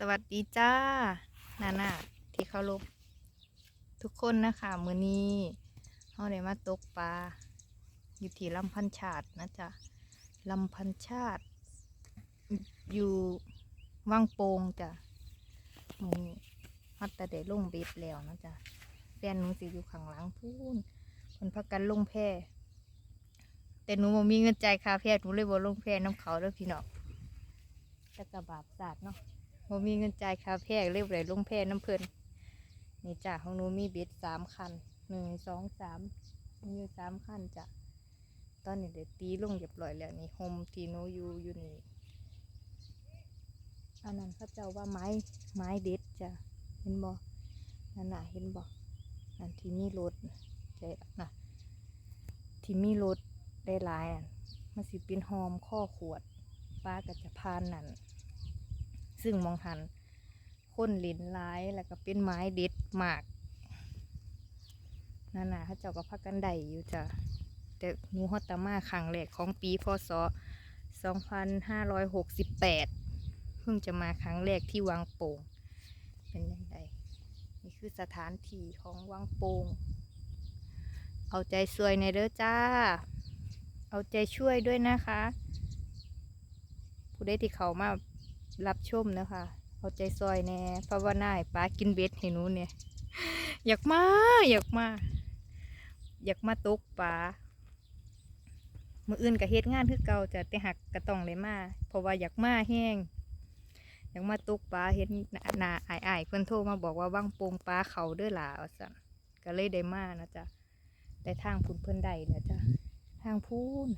สวัสดีจ้า นานาที่เคารพทุกคนนะคะมือนี้เขาได้มาตกปลาอยู่ที่ลำพันชาตินะจ๊ะลำพันชาติ อยู่วังโปงจ้ะมือนี้ฮัตแต่ได้ลงเบ็ดแล้วนะจ๊ะแฟนหนูสิอยู่ข้างหลังพูนคนพักกันลงแพแต่หนูบ่มีเงินจ่ายค่าแพหนูเลยบ่ลงแพน้ำเขาเด้อพี่น้องแต่กระบาปศาสตร์เนาะ บ่มีเงินจ่ายค่าแพกเรียบเลยลงแพน้ำเพลินนี่จ้ะของหนูมีเบ็ดสามคันหนึ่งสองสามมีอยู่สามคันจ้ะตอนนี้เดี๋ยวตีลงเรียบร้อยแล้วนี่โฮมที่หนูอยู่อยู่นี่อันนั้นเขาเจ้าว่าไม้ไม้เด็ดจ้ะเห็นบ่นั่นน่ะเห็นบ่นั่นที่มีรถใจน่ะที่มีรถได้หลายอะมันสิเป็นหอมข้อขวดป้าก็จะพานนั่น ซึ่งมองหันคนลินร้ายแล้วก็เป็นไม้เด็ดหมากนั่นน่ะเขาเจ้าก็พักกันได้อยู่จ้ะแต่หนูฮอตตามาครั้งแรกของปีพศ 2568 เพิ่งจะมาครั้งแรกที่วังโป่ง เป็นยังไงนี่คือสถานที่ของวังโป่ง เอาใจช่วยในเด้อจ้า เอาใจช่วยด้วยนะคะ ผู้ใดที่เขามา รับชมนะคะเอาใจซอยแน่ภาวนาป้ากินเบ็ดให้หนูเนี่ย อยากมาอยากมา อยากมาตกปลามืออื่นกับเฮ็ดงานคือเก่าจะแต่หักกระต้องเลยมาเพราะว่าอยากมาแห้งอยากมาตกปลาเห็นหนาอายอายเพิ่อนโทรมาบอกว่าว่างโปงปลาเขาเด้อหล่าสั่นก็เลยได้มานะจ๊ะแต่ทางพุ่นเพิ่อนได้นะจ๊ะทางพูน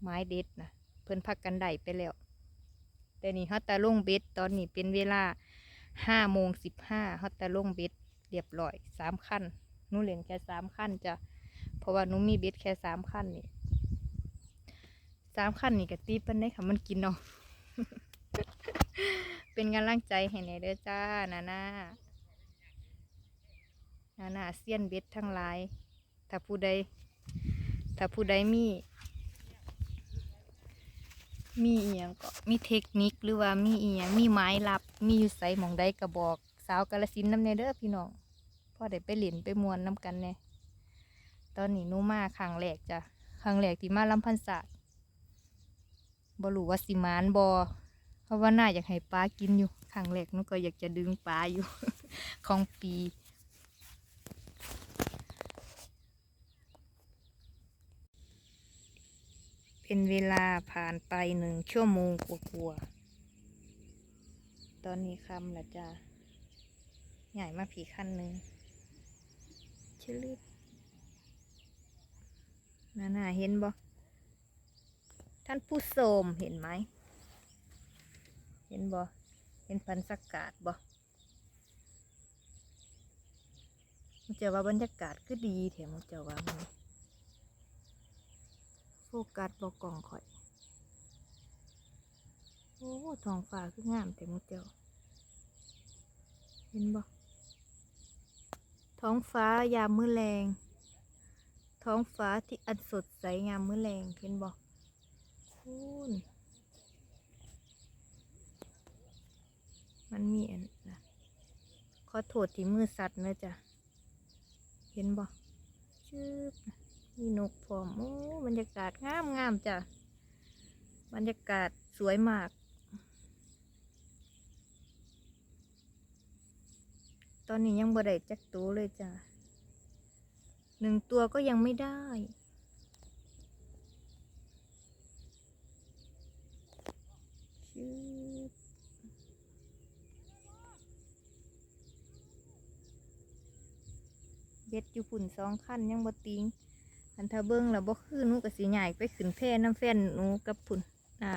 ไม้เด็ดนะเพิ่อนพักกันได้ไปแล้ว แต่นี่ฮอตตาลงเบ็ดตอนนี้เป็นเวลาห้าโมงสิบห้าฮอตตาลงเบ็ดเรียบร้อยสามขั้นหนูเล่นแค่สามขั้นจ้ะเพราะว่าหนูมีเบ็ดแค่สามขั้นนี่สามขั้นนี่กะตีปันได้ค่ะมันกินเนาะเป็นกำลังใจให้แหน่เด้อจ้านานานานาเซียนเบ็ดทั้งหลาย ถ้าผู้ใด ถ้าผู้ใดมี มีอีหยังก็มีเทคนิคหรือว่ามีอีหยังมีไม้ลับ มีอยู่ใส่หมองใดกระบอก สาวกาลสินธุ์น้ำเนเด้อพี่น้องพ่อได้ไปเล่นไปมวนน้ำกันแน่ตอนนี้หนูมาครั้งแรกจ้ะครั้งแรกที่มาลำพันศาสตร์บรู้ว่าสิมานบอเพราะว่าน่าอยากให้ปลากินอยู่ครั้งแรกหนูก็อยากจะดึงปลาอยู่ ของปี เป็นเวลาผ่านไปหนึ่งชั่วโมงกว่าๆ ตอนนี้คำละจ้าใหญ่มาผีขั้นหนึ่งชลืดน่าน่าเห็นบ่ท่านผู้ชมเห็นไหม เห็นบ่เห็นพันสกาดบ่มันจะว่าบรรยากาศก็ดีแถมมันจะว่ามัน โฟกัสบอกกล่องข่อย โอ้ท้องฟ้าคืองามแต่หมดเดียวเห็นบ่ท้องฟ้ายามมื้อแรงท้องฟ้าที่อันสดใสงามมื้อแรงเห็นบ่คูณมันมีอันนะขอโทษที่มือสัตว์นะจ๊ะเห็นบ่ชืบนะ มีนกพร้อมโอ้บรรยากาศงามงามจ้ะ บรรยากาศสวยมาก ตอนนี้ยังบ่ได้จักตัวเลยจ้ะหนึ่งตัวก็ยังไม่ได้เบ็ดอยู่ปุ่นสองขั้นยังบ่ติง อันถ้าเบิ้งแล้วบ่คือนูก็สิใหญ่ไปขึ้นแพรน้ำแฟนนูกับพุ่นนะ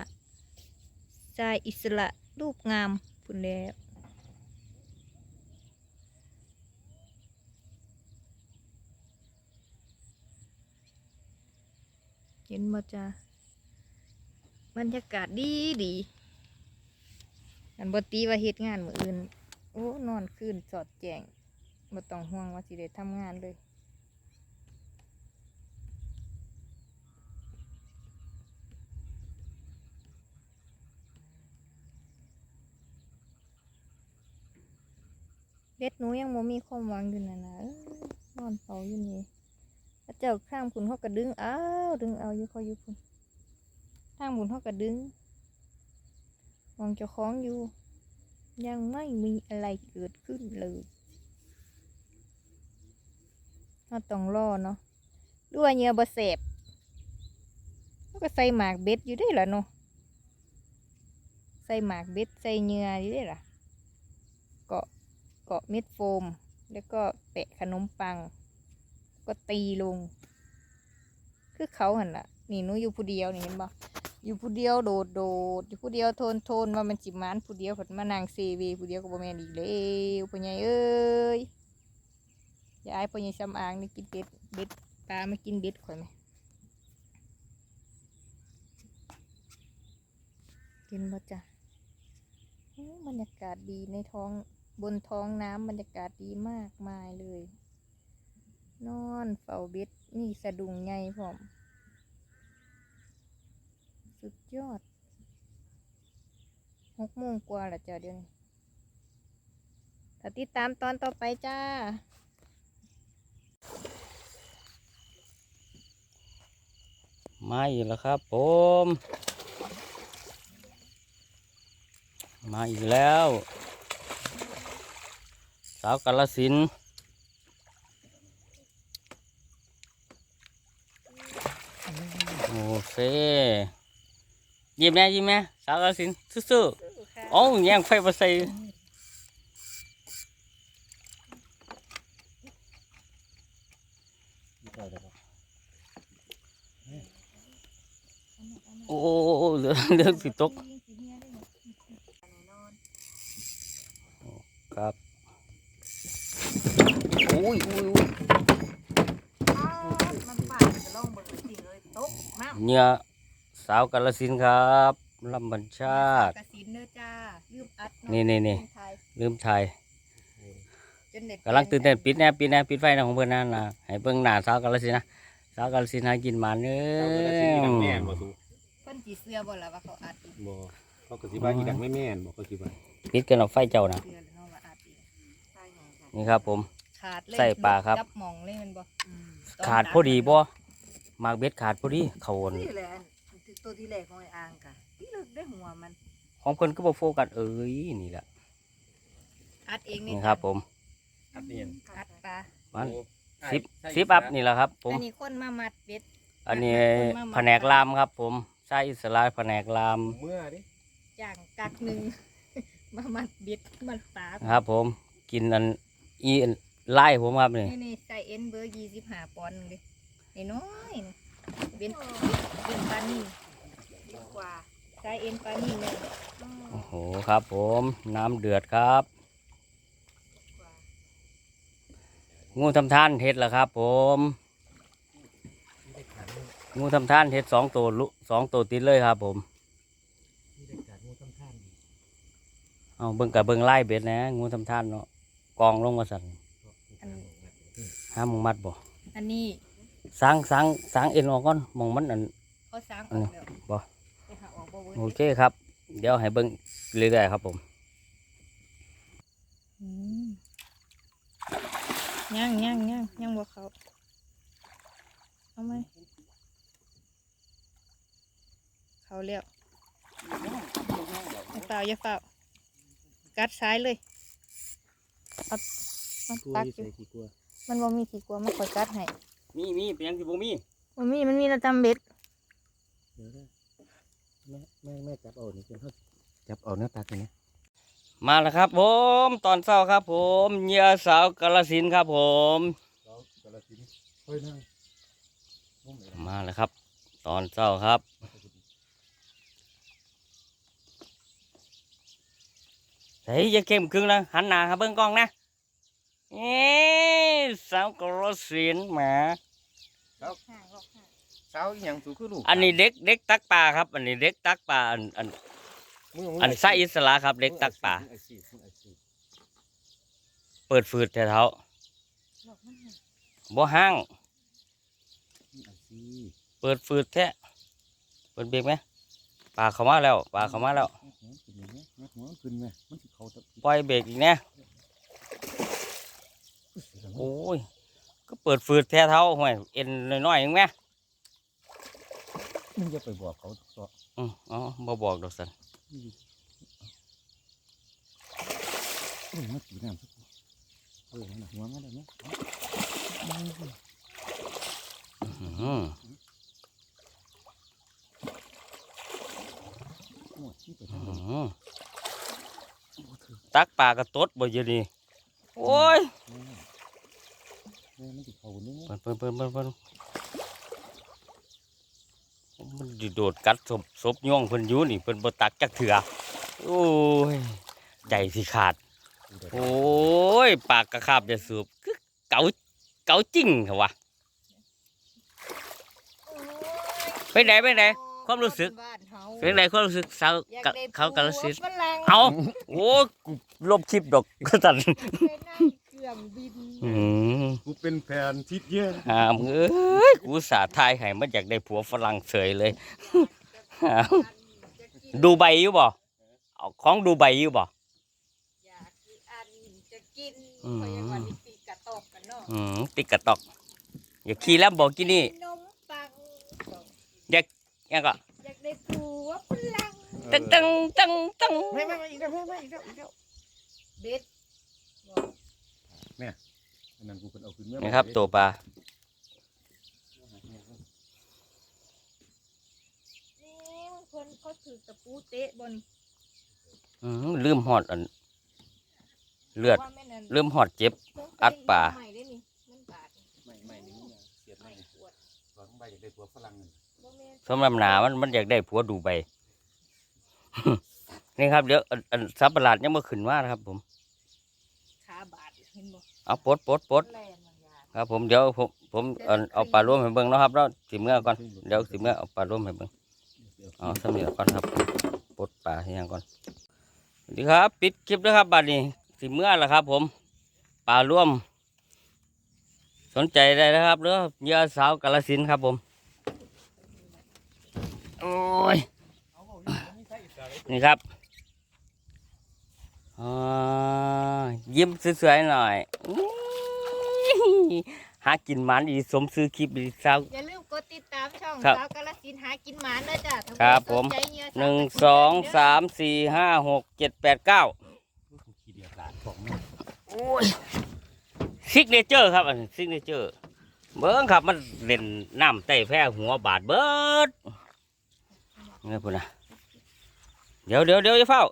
ชายอิสระรูปงามพุ่นแล้วเห็นบ่จ้าบรรยากาศดีดีอันบ่ตีว่าเฮ็ดงานมืออื่น โอ้ นอนคืนสอดแจงบ่ต้องห่วงว่าสิได้ทำงานเลย บ็ดหนูยังโมมีความหวังอยู่นะนะเอ้ยนอนเฝ้าอยู่นี่พระเจ้าข้ามคุณเขาก็ดึงอ้าวดึงเอาอยู่เขาอยู่คุณทางบุญเขาก็ดึงมองเจ้าของอยู่ ยังไม่มีอะไรเกิดขึ้นเลยเราต้องรอเนาะด้วยเหงื่อบะเสบเขาก็ใส่หมากเบ็ดอยู่ได้ล่ะเนาะใส่หมากเบ็ดใส่เหงื่ออยู่ได้ล่ะเกาะ เกาะเม็ดโฟม แล้วก็แปะขนมปัง ก็ตีลง คือเขาหันละนี่หนูอยู่ผู้เดียวนี่เห็นบ่อยู่ผู้เดียวโดดโดดอยู่ผู้เดียวโทนโทนว่ามันจิมานผู้เดียวผัดมานางเซเวผู้เดียวก็บ่แม่นอีกแล้วพ่อใหญ่เอ้ยยายพ่อใหญ่ซ้ำอางนี่กินเบ็ดเบ็ดปลามากินเบ็ดข่อยไหมกินบ่จ้ะโอ้บรรยากาศดีในท้อง บนท้องน้ำบรรยากาศดีมากมายเลย นอนเฝ้าเบ็ดนี่สะดุงใหญ่พร้อม สุดยอดหกโมงกว่าละจ้ะเดี๋ยวนี้ถ้าติดตามตอนต่อไปจ้ามาอีกแล้วครับผม มาอีกแล้ว สาวกาลสินธุ์โอเคยิ้มแน่ยิ้มแน่สาวกาลสินธุ์สู้ๆโอ้ยยังไฟมาใส่โอ้เรื่องเรื่องสิตก ครับ อุ้ยอุ้ยอุ้ยมันปาดจะลองเบิ่งสิเลยตกมาเนี่ยสาวกาลสินธุ์ครับลำบัญชาติกระสินเด้อจ้าลืมอัดนี่นี่นี่ไทยลืมถ่ายจนเด็ดกำลังตื่นเต้นปิดแน่ปิดแน่ปิดไฟนะของเพื่อนนั่นนะให้เบิ่งหน้าสาวกาลสินธุ์นะสาวกาลสินธุ์หากินหมาเนื้เขาก็สิอดังแม่นบ่สูเพิ่นจีเสื้อบ่ล่ะว่าเขาอัดอีกบ่เขาก็สิว่าอีดังไม่แม่นบ่เขาสิว่าปิดกันเอาไฟเจ้านะเสื้อแล้วเนาะว่าอัดอีกใช่ค่ะ นี่ครับผม ขาดเลยใส่ปลาครับ จับหมองเลยแมันบ่ตนขาดพอดีบ่หมากเบ็ดขาดพอดีเขาวนนี่แหละอันตัวที่แรกของไอ้อ่างค่ะที่ลึกได้หัวมันของเพิ่นก็บ่โฟกัสเอ้ยนี่แหละอัดเองนี่ครับ ผม อัดเนียนอัดปลามันสิบสิบอัพนี่แหละครับ ผม อันนี้คนมามัดเบ็ด อันนี้แผนกลามครับ ผมใช้อิสระแผนกลามเมื่อดิจ้างกักหนึ่ง มามัดเบ็ดมัดปลาครับ ผมกินอันอีอัน ไล่ผมครับนี่นี่นี่ใส่เอ็นเบอร์ยี่สิบห้าปอนด์เลยนี่น้อยๆนี่เบ็ดเบ็ดปลานี่ดีกว่าใส่เอ็นปลานี่เลยโอ้โหครับ ผมน้ำเดือดครับ งูทำท่านเห็ดแล้วครับ ผม งูทำท่านเห็ดสองตัวลุสองตัวติดเลยครับ ผมนี่ได้การงูทำท่านเอาเบิ่งกับเบิ่งไล่เบ็ดนะ งูทำท่านเนาะกองลงมาสั่น ห้ามงมัดบ่อันนี้สร้างสร้างสร้างเอ็นออกก่อนมองมันอัน เขาสร้างออกแล้วบ่ ไปหาออกบ่เว้ยโอเคครับ เดี๋ยวให้เบิ่งเรื่อยๆครับผม อืมย่างย่างย่างย่างบ่เขาเอาไหมเขาเลี้ยวอย่าเปล่าอย่าเปล่ากัดซ้ายเลยเอา มันกลัวปักอยู่อยู่ใส่กี่กลัว มันบ่มีขี้กลัวมันคอยกัดให้มีมีเป็นยังสิบ่มีบ่มีมันมีระจำเบ็ดเดี๋ยวนะแม่แม่แม่จับเอานี่เพิ่นเฮาจับเอาเนื้อปลาตัวนี้มาแล้วครับ ผมตอนเช้าครับ ผมเหยื่อสาวกาลสินธุ์ครับ ผม เรากระสินเฮ้ยนั่งงมเลยมาแล้วครับ ตอนเช้าครับ เฮ้ยอย่าเข้มครึ่งนะหันหน้าครับเบิ้งกล้องนะ เอ๊สาวกรสินธุ์แหมา ห่างออกห่างสาวอีหยังสูคือลูกอันนี้เด็กเด็กตักปลาครับ อันนี้เด็กตักปลาอันอันมืมือันไส้อิสระครับ เด็กตักปลามืออาชีพมืออาชีพเปิดฟืดแถวหลอกมันห่างๆบ่ห้าง มืออาชีพเปิดฟืดแท้เปิดเบรกไหมปลาเข้ามาแล้วปลาเข้ามาแล้ว หัวขึ้นอย่างเงี้ยหัวขึ้นไหมมันสิเข้าตะปล่อยเบรกอีกนะ โอ้ย ก็เปิดฟืดแท้เท้าห่วยเอ็นน้อยๆยังไหมมึงจะไปบอกเขาต่ออืออ๋อบ่บอกดอกสันเออมาตีน้ำสักทีเออนั่นน่ะหัวมันได้ไหมอื้อหือโอ้ยที่ไปอื้ทาองนั้นหือโอ้เธอตักปลากระตดบ่เยอะนี่โอ้ยแม่แม่มันติดเขาเนี่ยเพิ่นเพิ่นเพิ่นเพิ่นเพิ่นมันดิโดดกัดศพศพย่องเพิ่นอยู่นี่เพิ่นบ่ตักจักเถื่อโอ้ยใจสิขาด โอ้ย ปากกระคาบจะสูบคือเก๋าเก๋าจริงเหรอวะไปไหนไปไหนความรู้สึกบ้านเฮาเป็นไรความรู้สึกสาวอยากกะได้เขากาลสินธุ์ฝรั่งเอาโอ้กูลบคลิปดอกก็ตัน ไปนั่งเครื่องบินอืมกูเป็นแฟนทิศเยี่ยหามเอ้ยกูสาทายให้มันอยากได้ผัวฝรั่งเสยเลยหามดูใบอยู่บ่เอาของดูใบอยู่บ่ อยากกินอันจะกินอืม เพราะยังวันนี้ตีกระตอกกันเนาะอืมติกกระตอก อย่าขี่แล้วบอกกินนี่นมปังยังก็อยากได้ผัวฝรั่งตึ้งตึ้งตึ้งตึ้งไม่ไม่ไม่อีกแล้วไม่ไม่อีกแล้วอีกแล้วเบ็ด อันนั้นกูเป็นเอาขึ้นเมื่อนี่ครับตัวปลานี่เพิ่นเขาถือตะปูเตะบนอืมลืมหอดอัน เลือดว่าแม่นั่นลืมหอดเจ็บ อัดป่าใหม่ได้นี่มันบาดไม่ไม่นี่มึงเสียดไม่ไม่ปวดตอนใบอยากได้ตัวฝรั่งนี่บ่แม่นสำหรับหนามันมันอยากได้ผัวดูใบ นี่ครับเดี๋ยวอันอันสับประหลาดยังมาขึ้นมานะครับผมขาบาด เอาปลดปลดปลดครับผมเดี๋ยวผมผมเอาเอาปลาร่วมให้เบิ่งนะครับเนาะสิเมื่อก่อนเดี๋ยวสิเมื่อเอาปลาร่วมให้เบิ่งเอาสำเร็จก่อนครับปลดปลาให้ยังก่อนสวัสดีครับ ปิดคลิปนะครับบัดนี้สิเมื่อแล้วครับ ผมปลาร่วม สนใจได้นะครับเรือเยื่อสาวกาลสินครับผม โอ้ยนี่ครับ ยิ้มสวยๆหน่อยอื้อหากินหมันอีสมซื้อคลิปอีสาวอย่าลืมกดติดตามช่องครับสาวกาลสินธุ์หากินหมาเด้อจ้ะถ้าครับสนผมใจเยหนึ่งสาวกาฬสินธุ์สองสามสี่ห้าหกเจ็ดแปดเก้าขี้เดียดหลานของแม่โอ้ยซิกเนเจอร์ครับอันซิกเนเจอร์เบิ้งครับมันเล่นน้ำไต้แพ้หัวบาดเบิดนี่พุ่นนะเดี๋ยวเดี๋ยวเดี๋ยวจะเฝ้า